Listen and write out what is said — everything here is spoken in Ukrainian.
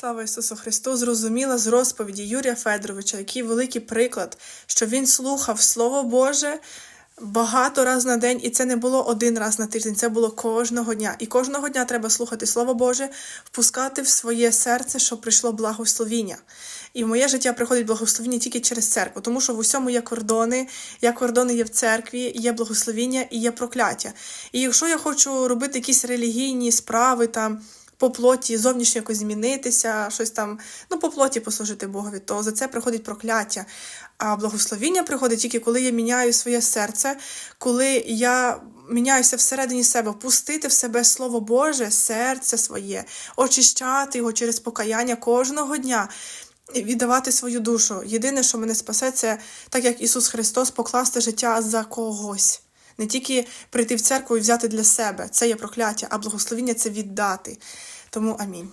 Слава Ісусу Христу! Зрозуміла з розповіді Юрія Федоровича, який великий приклад, що він слухав Слово Боже багато раз на день, і це не було один раз на тиждень, це було кожного дня. І кожного дня треба слухати Слово Боже, впускати в своє серце, щоб прийшло благословіння. І в моє життя приходить благословіння тільки через церкву, тому що в усьому є кордони, як кордони є в церкві, є благословіння і є прокляття. І якщо я хочу робити якісь релігійні справи там по плоті зовнішньо якось змінитися, щось там, ну, по плоті послужити Богові, то за це приходить прокляття. А благословіння приходить тільки коли я міняю своє серце, коли я міняюся всередині себе, пустити в себе Слово Боже, серце своє, очищати його через покаяння кожного дня. І віддавати свою душу. Єдине, що мене спасе, це так як Ісус Христос покласти життя за когось. Не тільки прийти в церкву і взяти для себе, це є прокляття, а благословіння це віддати. Тому амінь.